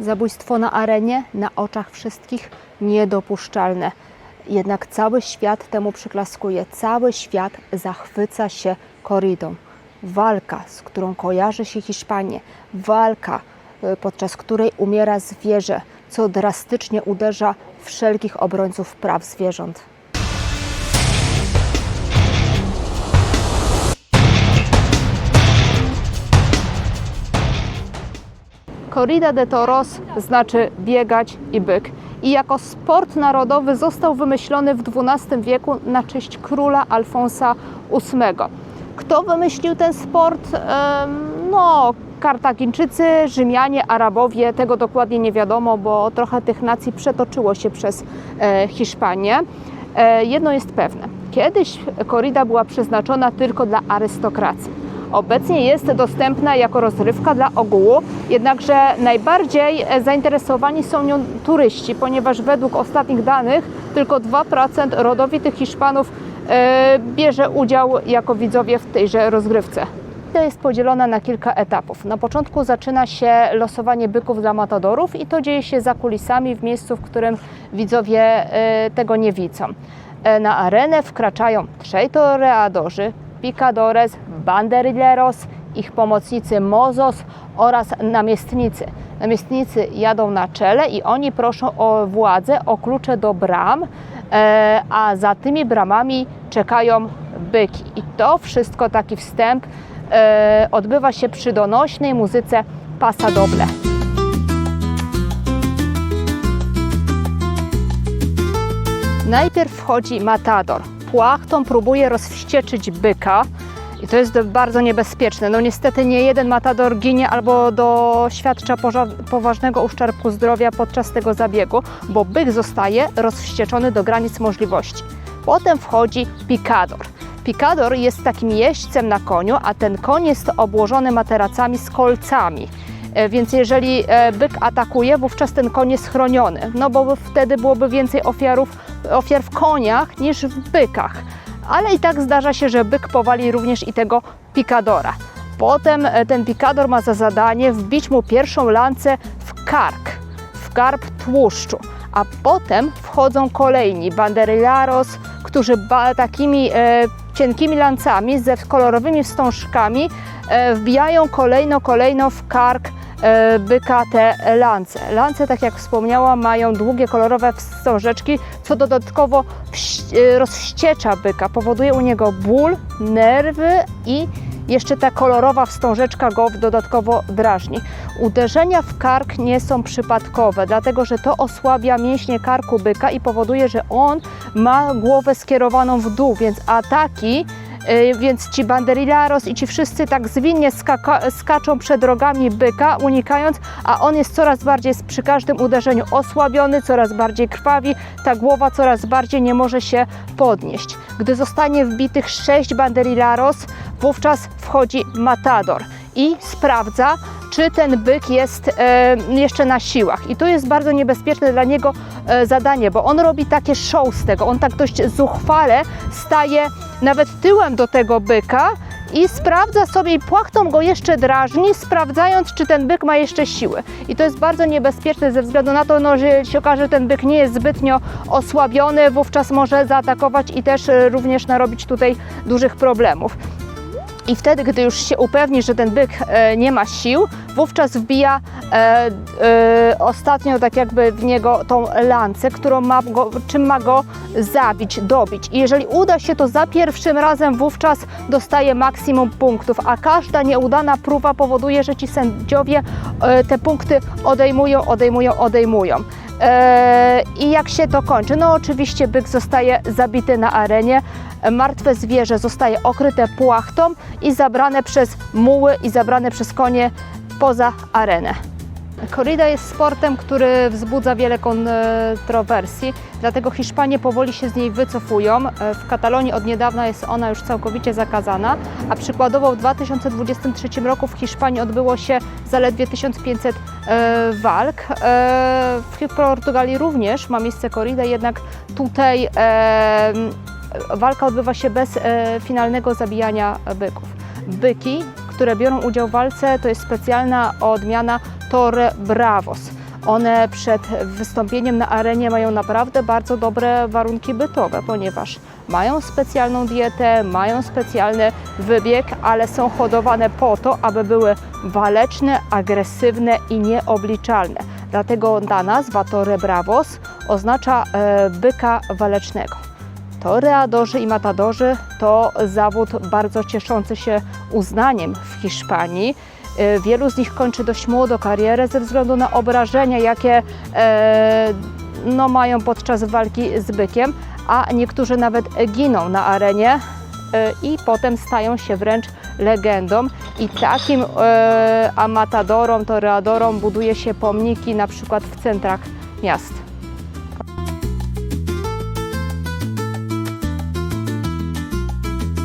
Zabójstwo na arenie, na oczach wszystkich niedopuszczalne. Jednak cały świat temu przyklaskuje, cały świat zachwyca się korydą. Walka, z którą kojarzy się Hiszpanię, walka, y, podczas której umiera zwierzę, co drastycznie uderza wszelkich obrońców praw zwierząt. Corrida de Toros znaczy biegać i byk. I jako sport narodowy został wymyślony w XII wieku na cześć króla Alfonsa VIII. Kto wymyślił ten sport? No, Kartagińczycy, Rzymianie, Arabowie, tego dokładnie nie wiadomo, bo trochę tych nacji przetoczyło się przez e, Hiszpanię. E, jedno jest pewne. Kiedyś korrida była przeznaczona tylko dla arystokracji. Obecnie jest dostępna jako rozrywka dla ogółu, jednakże najbardziej e, zainteresowani są nią turyści, ponieważ według ostatnich danych tylko 2% rodowitych Hiszpanów e, bierze udział jako widzowie w tejże rozgrywce. To jest podzielona na kilka etapów. Na początku zaczyna się losowanie byków dla matadorów i to dzieje się za kulisami w miejscu, w którym widzowie e, tego nie widzą. Na arenę wkraczają trzej toreadorzy, picadores, banderilleros, ich pomocnicy mozos oraz namiestnicy. Namiestnicy jadą na czele i oni proszą o władzę, o klucze do bram, e, a za tymi bramami czekają byki. I to wszystko, taki wstęp, e, odbywa się przy donośnej muzyce Pasa Doble. Najpierw wchodzi matador. Płachtą próbuje rozwścieczyć byka i to jest bardzo niebezpieczne. No niestety nie jeden matador ginie albo doświadcza poważnego uszczerbku zdrowia podczas tego zabiegu, bo byk zostaje rozwścieczony do granic możliwości. Potem wchodzi pikador. Pikador jest takim jeźdźcem na koniu, a ten koń jest obłożony materacami z kolcami. E, Więc jeżeli e, byk atakuje, wówczas ten koń jest chroniony, no bo wtedy byłoby więcej ofiarów, ofiar w koniach niż w bykach. Ale i tak zdarza się, że byk powali również i tego pikadora. Potem e, ten pikador ma za zadanie wbić mu pierwszą lancę w kark, w garb tłuszczu, a potem wchodzą kolejni banderilleros, którzy takimi e, cienkimi lancami ze kolorowymi wstążkami e, wbijają kolejno, kolejno w kark byka te lance. Lance, tak jak wspomniałam, mają długie kolorowe wstążeczki, co dodatkowo e, rozwściecza byka, powoduje u niego ból, nerwy i jeszcze ta kolorowa wstążeczka go dodatkowo drażni. Uderzenia w kark nie są przypadkowe, dlatego że to osłabia mięśnie karku byka i powoduje, że on ma głowę skierowaną w dół, więc ataki więc ci banderilleros i ci wszyscy tak zwinnie skaka, skaczą przed rogami byka, unikając, a on jest coraz bardziej przy każdym uderzeniu osłabiony, coraz bardziej krwawi, ta głowa coraz bardziej nie może się podnieść. Gdy zostanie wbitych sześć banderilleros, wówczas wchodzi matador i sprawdza, czy ten byk jest e, jeszcze na siłach. I to jest bardzo niebezpieczne dla niego e, zadanie, bo on robi takie show z tego. On tak dość zuchwale staje nawet tyłem do tego byka i sprawdza sobie i płachtą go jeszcze drażni, sprawdzając, czy ten byk ma jeszcze siły. I to jest bardzo niebezpieczne ze względu na to, no, że się okaże, że ten byk nie jest zbytnio osłabiony, wówczas może zaatakować i też e, również narobić tutaj dużych problemów. I wtedy, gdy już się upewni, że ten byk e, nie ma sił, wówczas wbija e, e, ostatnio tak jakby w niego tą lancę, którą ma go, czym ma go zabić, dobić. I jeżeli uda się to za pierwszym razem, wówczas dostaje maksimum punktów, a każda nieudana próba powoduje, że ci sędziowie te punkty odejmują, odejmują, odejmują. I jak się to kończy? No oczywiście byk zostaje zabity na arenie, martwe zwierzę zostaje okryte płachtą i zabrane przez muły i zabrane przez konie poza arenę. Corrida jest sportem, który wzbudza wiele kontrowersji, dlatego Hiszpanie powoli się z niej wycofują. W Katalonii od niedawna jest ona już całkowicie zakazana, a przykładowo w 2023 roku w Hiszpanii odbyło się zaledwie 1500 e, walk. E, w Portugalii również ma miejsce corrida, jednak tutaj e, walka odbywa się bez e, finalnego zabijania byków. Byki, które biorą udział w walce, to jest specjalna odmiana Torre Bravos. one przed wystąpieniem na arenie mają naprawdę bardzo dobre warunki bytowe, ponieważ mają specjalną dietę, mają specjalny wybieg, ale są hodowane po to, aby były waleczne, agresywne i nieobliczalne. Dlatego ta nazwa Torre Bravos oznacza e, byka walecznego. Toreadorzy i matadorzy to zawód bardzo cieszący się uznaniem w Hiszpanii. E, Wielu z nich kończy dość młodo karierę ze względu na obrażenia, jakie e, no, mają podczas walki z bykiem, a niektórzy nawet giną na arenie e, i potem stają się wręcz legendą. I takim amatadorom, toreadorom buduje się pomniki na przykład w centrach miast.